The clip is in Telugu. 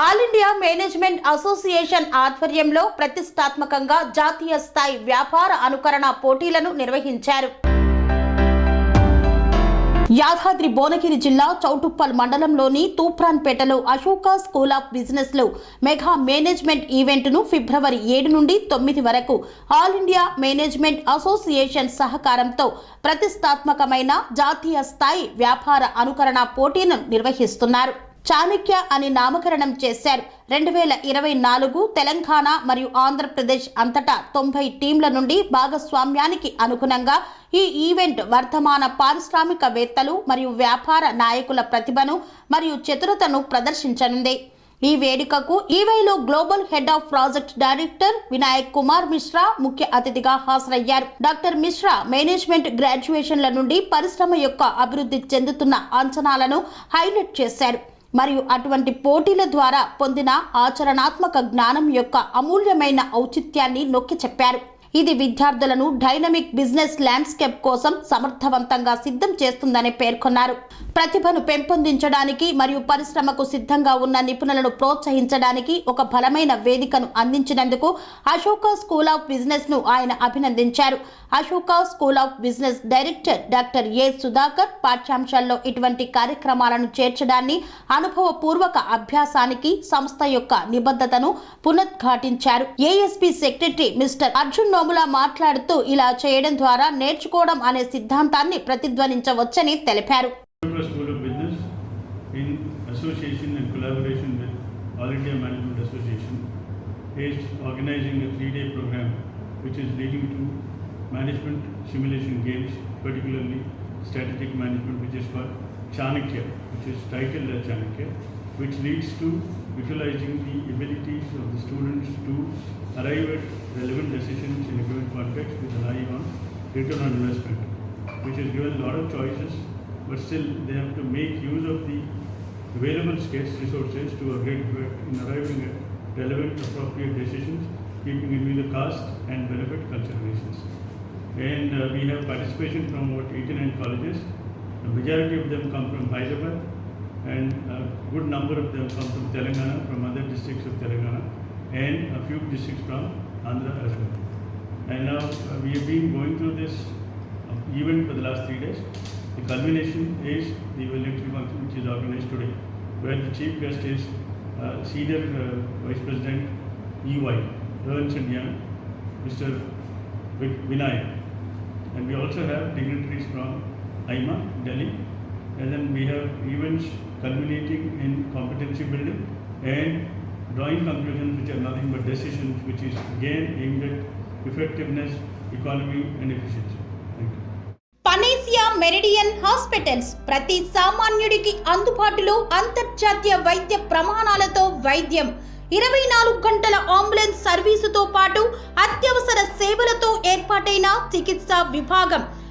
ఆల్ ఇండియా మేనేజ్మెంట్ అసోసియేషన్ ఆధ్వర్యంలో ప్రతిష్టాత్మకంగా జాతీయ స్థాయి వ్యాపార అనుకరణ పోటీలను నిర్వహించారు. యాదాద్రి భువనగిరి జిల్లా చౌటుప్పల్ మండలంలోని తూప్రాన్పేటలో అశోక స్కూల్ ఆఫ్ బిజినెస్లో మెగా మేనేజ్మెంట్ ఈవెంట్ను ఫిబ్రవరి ఏడు నుండి తొమ్మిది వరకు ఆల్ ఇండియా మేనేజ్మెంట్ అసోసియేషన్ సహకారంతో ప్రతిష్టాత్మకమైన జాతీయ స్థాయి వ్యాపార అనుకరణ పోటీలను నిర్వహిస్తున్నారు. చాణక్య అని నామకరణం చేశారు. రెండు వేల ఇరవై నాలుగు తెలంగాణ మరియు ఆంధ్రప్రదేశ్ అంతటా తొంభై టీంల నుండి భాగస్వామ్యానికి అనుగుణంగా ఈ ఈవెంట్ వర్తమాన పారిశ్రామికవేత్తలు మరియు వ్యాపార నాయకుల ప్రతిభను మరియు చతురతను ప్రదర్శించనుంది. ఈ వేడుకకు ఈవైలో global head of project director Vinayak Kumar Mishra ముఖ్య అతిథిగా హాజరయ్యారు. డాక్టర్ మిశ్రా మేనేజ్మెంట్ గ్రాడ్యుయేషన్ల నుండి పరిశ్రమ యొక్క అభివృద్ధి చెందుతున్న అంచనాలను హైలైట్ చేశారు. మరియు అటువంటి పోటీల ద్వారా పొందిన ఆచరణాత్మక జ్ఞానం యొక్క అమూల్యమైన ఔచిత్యాన్ని నొక్కి చెప్పారు. ఇది విద్యార్థులను డైనమిక్ బిజినెస్ ల్యాండ్స్కేప్ కోసం సమర్థవంతంగా సిద్ధం చేస్తుందని పేర్కొన్నారు. ప్రతిభను పెంపొందించడానికి మరియు పరిశ్రమకు సిద్ధంగా ఉన్న నిపుణులను ప్రోత్సహించడానికి ఒక బలమైన వేదికను అందించినందుకు అశోక స్కూల్ ఆఫ్ బిజినెస్ను ఆయన అభినందించారు. Ashoka school of business director doctor A Sudhakar పాఠ్యాంశాల్లో ఇటువంటి కార్యక్రమాలను చేర్చడాన్ని అనుభవపూర్వక అభ్యాసానికి సంస్థ యొక్క నిబద్ధతను పునరుద్ఘాటించారు ASP secretary mister Arjun Nomula మాట్లాడుతూ ఇలా చేయడం ద్వారా నేర్చుకోవడం అనే సిద్ధాంతాన్ని ప్రతిధ్వనించవచ్చని తెలిపారు Management simulation games, particularly strategic management which is for Chanakya, which is titled as Chanakya, which leads to utilizing the abilities of the students to arrive at relevant decisions in a given context with an eye on return on investment, which is given a lot of choices but still they have to make use of the available scarce resources to a great effect in arriving at relevant appropriate decisions, keeping in view the cost and benefit considerations. And uh, we have participation from about 89 colleges. The majority of them come from Hyderabad and a good number of them come from Telangana, from other districts of Telangana and a few districts from Andhra as well. And now uh, we have been going through this uh, event for the last three days. The culmination is the valedictory function which is organized today, where the chief guest is uh, Senior uh, Vice President EY, Ernst and Young, Mr. Vinay. And we also have dignitaries from IMA, Delhi. And then we have events culminating in competency building and drawing conclusions which are nothing but decisions which is again aimed at effectiveness, economy and efficiency. Panacea Meridian hospitals ప్రతి సామాన్యుడికి అందుబాటులో అంతర్జాతీయ వైద్య ప్రమాణాలతో వైద్యం ఇరవై నాలుగు గంటల అంబులెన్స్ సర్వీసుతో పాటు అత్యవసర సేవలతో ఏర్పాటైన చికిత్సా విభాగం